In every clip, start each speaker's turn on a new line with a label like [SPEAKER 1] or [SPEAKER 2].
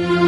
[SPEAKER 1] Thank you.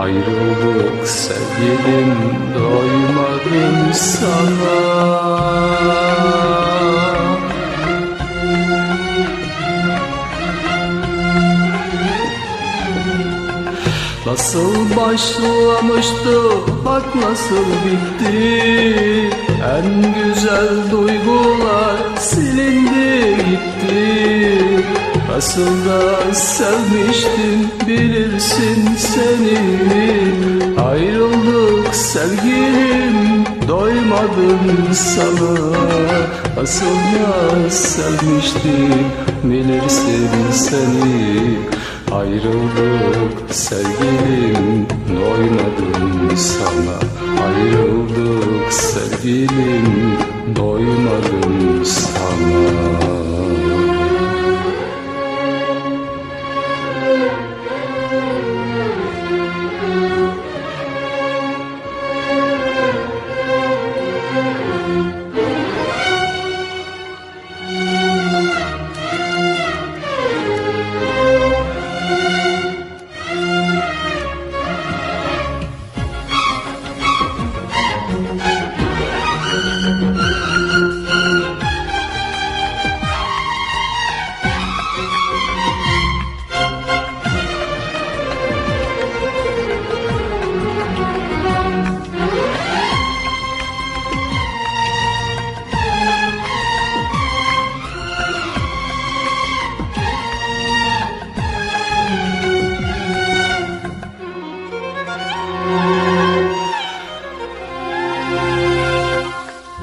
[SPEAKER 1] Ayrıldık sevgilim doymadım sana. Nasıl başlamıştı bak nasıl bitti. En güzel duygular silindi gitti Nasıl da sevmiştim bilirsin seni. Ayrıldık sevgilim doymadım sana. Nasıl da sevmiştim bilirsin seni. Ayrıldık sevgilim doymadım sana. Ayrıldık sevgilim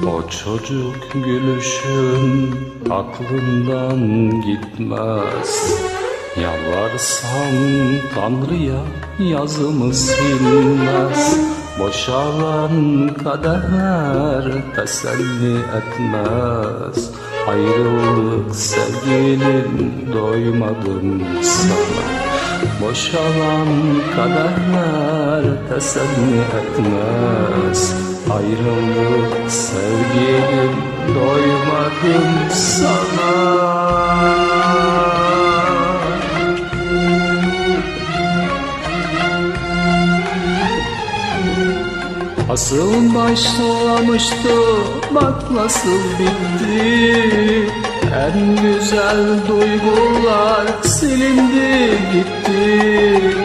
[SPEAKER 1] O çocuk gülüşün aklından gitmez. Yalvarsam Tanrı'ya yazımı silmez. Boşalan kader teselli etmez. Ayrıldık sevgilim doymadım sana Boşalan kaderler teselli etmez. Ayrılık sevgilim doymadım sana Asıl başlamıştı bak nasıl bitti En güzel duygular silindi gitti.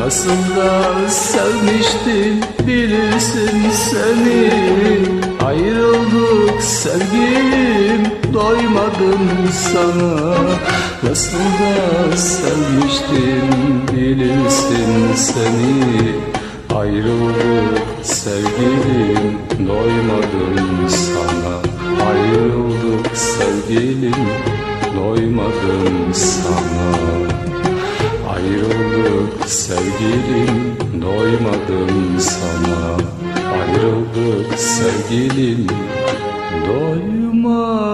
[SPEAKER 1] Nasıl da sevmiştim bilirsin seni. Ayrıldık sevgilim doymadım sana. Nasıl da sevmiştim bilirsin seni Ayrıldık sevgilim doymadım sana. Ayrıldık sevgilim doymadım sana. Ayrıldık sevgilim doymadım sana. Ayrıldık sevgilim doymadım